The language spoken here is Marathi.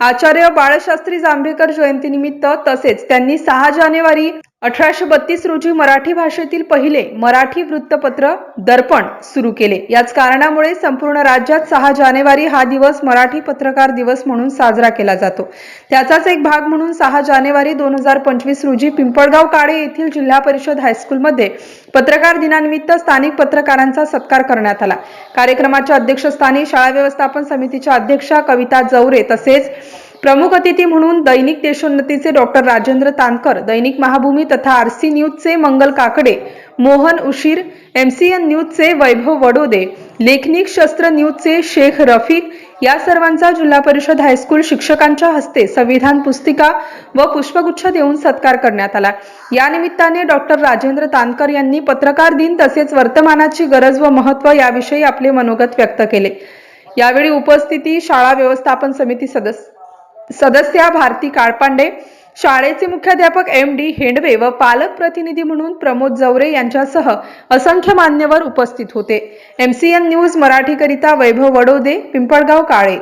आचार्य बाळशास्त्री जांभेकर जयंतीनिमित्त तसेच त्यांनी सहा जानेवारी अठराशे बत्तीस रोजी मराठी भाषेतील पहिले मराठी वृत्तपत्र दर्पण सुरू केले. याच कारणामुळे संपूर्ण राज्यात सहा जानेवारी हा दिवस मराठी पत्रकार दिवस म्हणून साजरा केला जातो. त्याचाच एक भाग म्हणून सहा जानेवारी दोन हजार पंचवीस रोजी पिंपळगाव काळे येथील जिल्हा परिषद हायस्कूलमध्ये पत्रकार दिनानिमित्त स्थानिक पत्रकारांचा सत्कार करण्यात आला. कार्यक्रमाच्या अध्यक्षस्थानी शाळा व्यवस्थापन समितीच्या अध्यक्षा कविता जवरे तसेच प्रमुख अतिथी म्हणून दैनिक देशोन्नतीचे डॉक्टर राजेंद्र तानकर दैनिक महाभूमी तथा आरसी न्यूजचे मंगल काकडे मोहन उशीर एमसीएन न्यूजचे वैभव वडोदे लेखनिक शस्त्र न्यूजचे शेख रफिक या सर्वांचा जिल्हा परिषद हायस्कूल शिक्षकांच्या हस्ते संविधान पुस्तिका व पुष्पगुच्छ देऊन सत्कार करण्यात आला. या निमित्ताने डॉक्टर राजेंद्र तानकर यांनी पत्रकार दिन तसेच वर्तमानाची गरज व महत्त्व याविषयी आपले मनोगत व्यक्त केले. यावेळी उपस्थिती शाळा व्यवस्थापन समिती सदस्य सदस्या भारती काळपांडे शाळेचे मुख्याध्यापक एम डी हेंडवे व पालक प्रतिनिधी म्हणून प्रमोद जवरे यांच्यासह असंख्य मान्यवर उपस्थित होते. एमसीएन न्यूज मराठीकरिता वैभव वडोदे पिंपळगाव काळे.